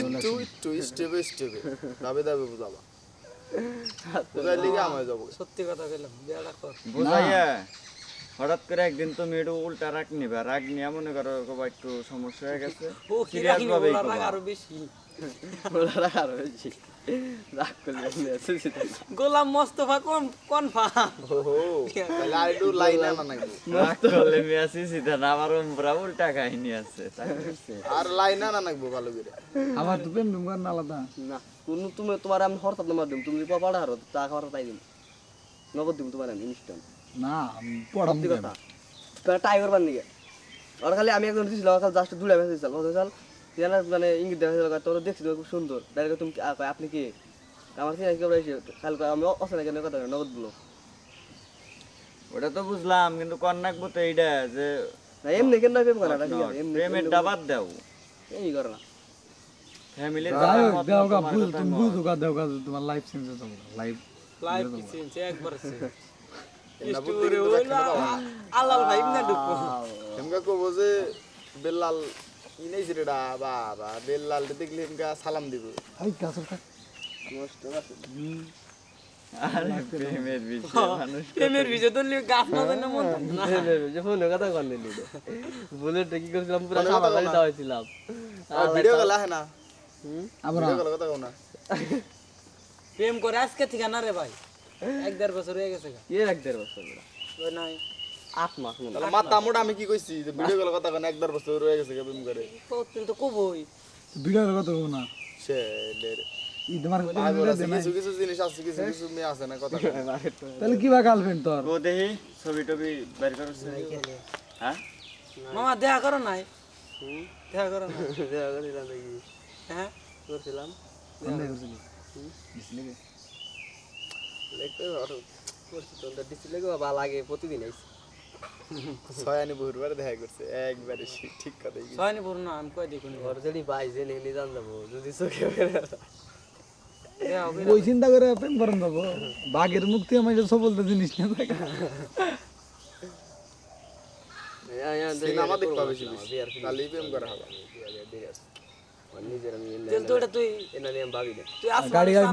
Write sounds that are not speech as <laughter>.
একটু একটু স্টেপে স্টেপে দাবে দাবে বুঝাবা। বুঝাই লিগে আমায় যাব? সত্যি কথা কইলাম বিয়াটা কর। বুঝাইয়া হঠাৎ করে একদিন তো একটু উল্টা রাগ নিবে। রাগ নিয়ে মনে করো কবা একটু সমস্যা হয়ে গেছে। ও কি সিরিয়াস। আরও বেশি। আর বেশি রাগ করলে গোলাম মোস্তফা কোন কোন ফা? রাগ করলে মিয়া সিসিতে না আমার উমরা উল্টা কাহিনী আছে আর লাইন আনা নাকবো ভালো করে আমার তো প্রেম টেম করেন আলাদা না কোন তুমি তোমার আমি হরতাপ নাম্বার দিম তুমি পাড়া হারো তা খাবার তাই দিম নগদ দিম তোমার আমি ইনস্ট্যান্ট না পড়াম কথা টাইগার বান দিকে আর খালি আমি একজন দিয়েছিলাম খালি জাস্ট দুলে মেসেজ দিয়েছিলাম কত মানে ইঙ্গিত দেখা গেল তোর দেখছি তুমি খুব সুন্দর। ডাইরেক্ট তুমি আপনি কি? আমার কি কয়, আমি অসনা কেন কথা নগদ বলো। ওটা তো বুঝলাম কিন্তু কন্যাকবো তো এইটা যে না এমনি কেন প্রেম করে না? এমনি প্রেমের ডাবাত দাও। এই করে না। ফ্যামিলির যাই হোক গা বুঝ তুমি বুঝো গা দেও গা তোমার লাইফ চেঞ্জ হয়ে যাবে লাইফ লাইভ কি চেঞ্জ একবার <laughs> আলাল ভাই না ঢুকবো এমকা কবো যে বেল্লাল ইনেছি রেডা বাবা বেল্লাল দেখলে এমকা সালাম দিব। আই কাছে থাক নষ্ট আছে আরে প্রেমের বিষয় মানুষ প্রেমের ভিজে তো গাছ না জানে মন না। যে ফোনে কথা কর নিলি বুলেট কি করেছিলাম পুরো খাবার খালি দাওয়াইছিলাম ভিডিও গেলা না। আমরা ভিডিও কথা কও না। প্রেম করে আজকে থেকে না রে ভাই এক দেড় বছর হয়ে গেছে গা। এক দেড় বছর নাই। আট মাস তাহলে মাথা মোটা আমি কি কইছি? যে ভিডিও গেলা কথা কও না একবার বছর রয়ে গেছে কেমন করে। প্রতিদিন তো কবই। ভিডিওর কথা না। না কথা কও। তাহলে কি বা গার্লফ্রেন্ড তোর? ও দেখি ছবি টবি বের করছে হ্যাঁ? মামা দেখা করো নাই? দেখা করো না <laughs> দেখা করেছিলাম দেখি। হ্যাঁ? করছিলাম। কোনটা করছিলি? দিছিলি কে? দেখতে আরও করছি তো ডিসপ্লে লাগে প্রতিদিন আইছি। ছয় আনি বহুবার দেখা করছে একবারে ঠিক কথাই। ছয়নি পুরো না আমি কই দেখুন। ঘর যদি পাই যে নিয়ে নিয়ে যাব যদি চোখে ওই চিন্তা করে প্রেম করেন যাব বাঘের মুক্তি আমার সব বলতে জিনিস না। থাকে সিনেমা দেখতে হবে বেশি বেশি। তাহলেই প্রেম করা হবে। নিজের আমি তেল তো এটা তুই এনে নিয়ে আমি ভাবি না তুই আসমান গাড়ি গাড়ি